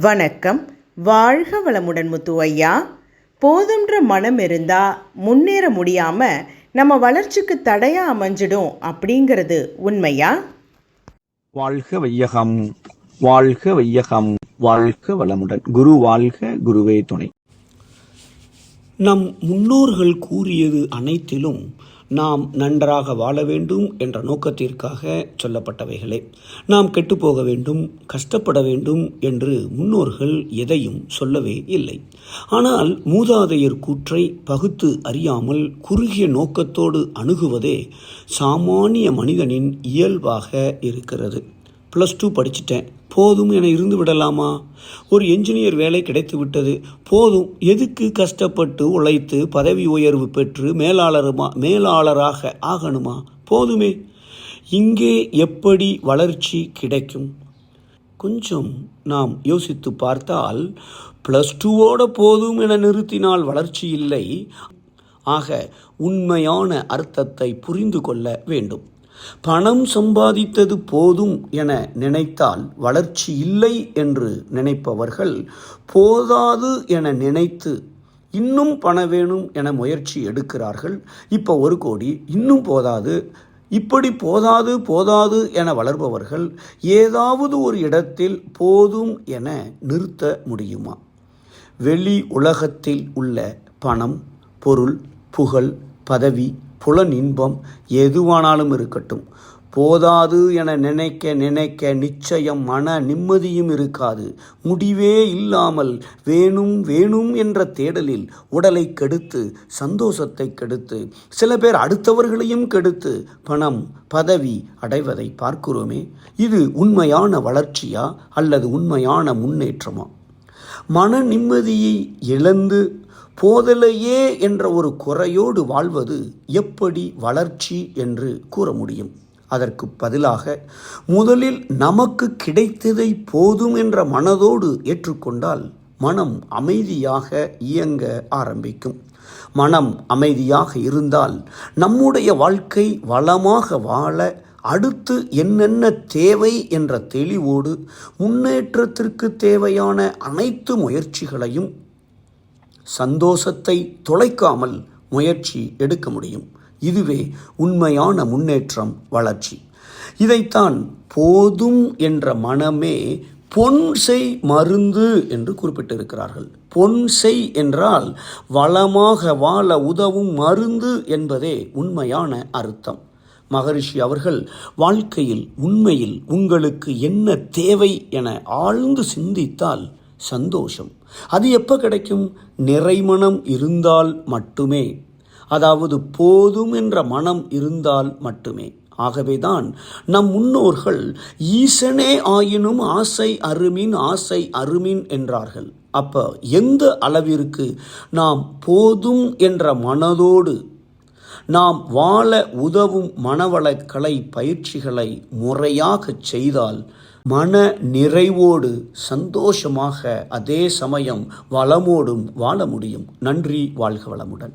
வணக்கம். வாழ்க வளமுடன் முத்து ஐயா போதுன்ற மனம் இருந்தா முன்னேற முடியாம நம்ம வளர்ச்சிக்கு தடையா அமைஞ்சிடும் அப்படிங்கிறது உண்மையா? வாழ்க வையகம். வாழ்க வையகம். வாழ்க வளமுடன். குரு வாழ்க குருவே துணை. நம் முன்னோர்கள் கூறியது அனைத்திலும் நாம் நன்றாக வாழ வேண்டும் என்ற நோக்கத்திற்காக சொல்லப்பட்டவைகளே. நாம் கெட்டுப்போக வேண்டும் கஷ்டப்பட வேண்டும் என்று முன்னோர்கள் எதையும் சொல்லவே இல்லை. ஆனால் மூதாதையர் கூற்றை பகுத்து அறியாமல் குறுகிய நோக்கத்தோடு அணுகுவதே சாமானிய மனிதனின் இயல்பாக இருக்கிறது. ப்ளஸ் டூ படிச்சிட்டேன். போதும் என இருந்து விடலாமா? ஒரு என்ஜினியர் வேலை கிடைத்து விட்டது. போதும். எதுக்கு கஷ்டப்பட்டு உழைத்து பதவி உயர்வு பெற்று மேலாளருமா மேலாளராக ஆகணுமா? போதுமே. இங்கே எப்படி வளர்ச்சி கிடைக்கும்? கொஞ்சம் நாம் யோசித்து பார்த்தால் ப்ளஸ் டூவோட போதும் என நிறுத்தினால் வளர்ச்சி இல்லை. ஆக உண்மையான அர்த்தத்தை புரிந்து கொள்ள வேண்டும். பணம் சம்பாதித்தது போதும் என நினைத்தால் வளர்ச்சி இல்லை என்று நினைப்பவர்கள் போதாது என நினைத்து இன்னும் பணம் வேணும் என முயற்சி எடுக்கிறார்கள். இப்போ ஒரு கோடி இன்னும் போதாது இப்படி போதாது போதாது என வளர்பவர்கள் ஏதாவது ஒரு இடத்தில் போதும் என நிறுத்த முடியுமா? வெளி உலகத்தில் உள்ள பணம் பொருள் புகழ் பதவி புலன் இன்பம் எதுவானாலும் இருக்கட்டும். போதாது என நினைக்க நினைக்க நிச்சயம் மன நிம்மதியும் இருக்காது. முடிவே இல்லாமல் வேணும் வேணும் என்ற தேடலில் உடலை கெடுத்து சந்தோஷத்தை கெடுத்து சில பேர் அடுத்தவர்களையும் கெடுத்து பணம் பதவி அடைவதை பார்க்கிறோமே. இது உண்மையான வளர்ச்சியா அல்லது உண்மையான முன்னேற்றமா? மன நிம்மதியை இழந்து போதலையே என்ற ஒரு குறையோடு வாழ்வது எப்படி வளர்ச்சி என்று கூற முடியும்? அதற்கு பதிலாக முதலில் நமக்கு கிடைத்ததை போதும் என்ற மனதோடு ஏற்றுக்கொண்டால் மனம் அமைதியாக இயங்க ஆரம்பிக்கும். மனம் அமைதியாக இருந்தால் நம்முடைய வாழ்க்கை வளமாக வாழ அடுத்து என்னென்ன தேவை என்ற தெளிவோடு முன்னேற்றத்திற்கு தேவையான அனைத்து முயற்சிகளையும் சந்தோஷத்தை தொலைக்காமல் முயற்சி எடுக்க முடியும். இதுவே உண்மையான முன்னேற்றம் வளர்ச்சி. இதைத்தான் போதும் என்ற மனமே பொன் செய் மருந்து என்று குறிப்பிட்டிருக்கிறார்கள். பொன் செய் என்றால் வளமாக வாழ உதவும் மருந்து என்பதே உண்மையான அர்த்தம். மகரிஷி அவர்கள் வாழ்க்கையில் உண்மையில் உங்களுக்கு என்ன தேவை என ஆழ்ந்து சிந்தித்தால் சந்தோஷம். அது எப்போ கிடைக்கும்? நிறைமணம் இருந்தால் மட்டுமே. அதாவது போதும் என்ற மனம் இருந்தால் மட்டுமே. ஆகவேதான் நம் முன்னோர்கள் ஈசனே ஆயினும் ஆசை அருமின் ஆசை அருமின் என்றார்கள். அப்போ எந்த அளவிற்கு நாம் போதும் என்ற மனதோடு நாம் வாழ உதவும் மனவளக்கலை பயிற்சிகளை முறையாக செய்தால் மன நிறைவோடு சந்தோஷமாக அதே சமயம் வளமோடும் வாழ முடியும். நன்றி வாழ்க வளமுடன்.